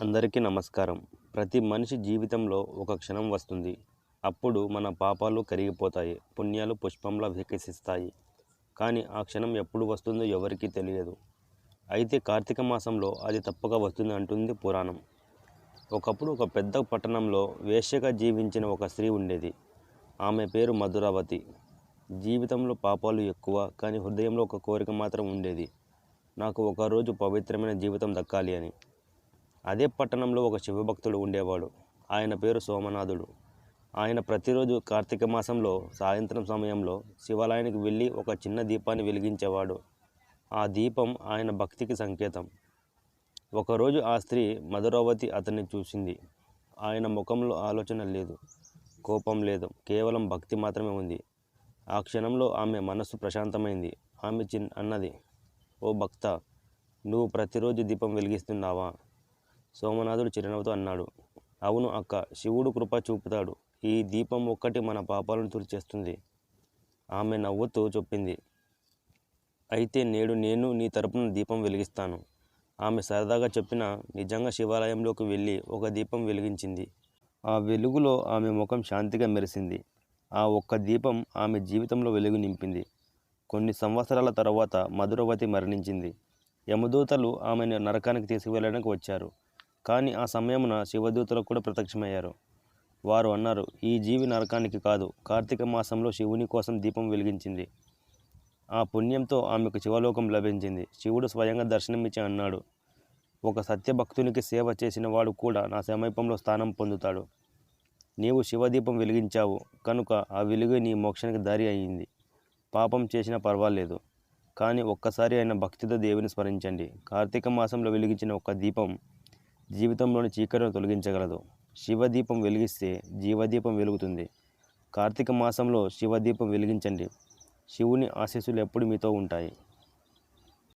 అందరికీ నమస్కారం. ప్రతి మనిషి జీవితంలో ఒక క్షణం వస్తుంది. అప్పుడు మన పాపాలు కరిగిపోతాయి పుణ్యాలు పుష్పంలా వికసిస్తాయి. కానీ ఆ క్షణం ఎప్పుడు వస్తుందో ఎవరికీ తెలియదు. అయితే కార్తీక మాసంలో అది తప్పక వస్తుంది అంటుంది పురాణం. ఒకప్పుడు ఒక పెద్ద పట్టణంలో వేశ్యగా జీవించిన ఒక స్త్రీ ఉండేది. ఆమె పేరు మధురావతి. జీవితంలో పాపాలు ఎక్కువ కానీ హృదయంలో ఒక కోరిక మాత్రం ఉండేది. నాకు ఒకరోజు పవిత్రమైన జీవితం దక్కాలి అని. అదే పట్టణంలో ఒక శివభక్తుడు ఉండేవాడు. ఆయన పేరు సోమనాథుడు. ఆయన ప్రతిరోజు కార్తీక మాసంలో సాయంత్రం సమయంలో శివాలయానికి వెళ్ళి ఒక చిన్న దీపాన్ని వెలిగించేవాడు. ఆ దీపం ఆయన భక్తికి సంకేతం. ఒకరోజు ఆ స్త్రీ మధురావతి అతన్ని చూసింది. ఆయన ముఖంలో ఆలోచన లేదు కోపం లేదు కేవలం భక్తి మాత్రమే ఉంది. ఆ క్షణంలో ఆమె మనస్సు ప్రశాంతమైంది. ఆమె చిన్ అన్నది ఓ భక్త నువ్వు ప్రతిరోజు దీపం వెలిగిస్తున్నావా? సోమనాథుడు చిరునవ్వుతో అన్నాడు అవును అక్క శివుడు కృప చూపుతాడు. ఈ దీపం ఒక్కటి మన పాపాలను తుడిచేస్తుంది. ఆమె నవ్వుతూ చెప్పింది అయితే నేడు నేను నీ తరపున దీపం వెలిగిస్తాను. ఆమె సరదాగా చెప్పిన నిజంగా శివాలయంలోకి వెళ్ళి ఒక దీపం వెలిగించింది. ఆ వెలుగులో ఆమె ముఖం శాంతిగా మెరిసింది. ఆ ఒక్క దీపం ఆమె జీవితంలో వెలుగు నింపింది. కొన్ని సంవత్సరాల తర్వాత మధురవతి మరణించింది. యమదూతలు ఆమెను నరకానికి తీసుకువెళ్ళడానికి వచ్చారు. కానీ ఆ సమయమున శివదూతలు కూడా ప్రత్యక్షమయ్యారు. వారు అన్నారు ఈ జీవి నరకానికి కాదు. కార్తీక మాసంలో శివుని కోసం దీపం వెలిగించింది. ఆ పుణ్యంతో ఆమెకు శివలోకం లభించింది. శివుడు స్వయంగా దర్శనమిచ్చి అన్నాడు ఒక సత్యభక్తునికి సేవ చేసిన వాడు కూడా నా సమీపంలో స్థానం పొందుతాడు. నీవు శివదీపం వెలిగించావు. కనుక ఆ వెలుగు నీ మోక్షానికి దారి అయ్యింది పాపం చేసినా పర్వాలేదు. కానీ ఒక్కసారి అయిన భక్తితో దేవుని స్మరించండి. కార్తీక మాసంలో వెలిగించిన ఒక దీపం జీవితంలోని చీకటిని తొలగించగలదు. శివదీపం వెలిగిస్తే జీవదీపం వెలుగుతుంది. కార్తీక మాసంలో శివదీపం వెలిగించండి. శివుని ఆశీస్సులు ఎప్పుడు మీతో ఉంటాయి.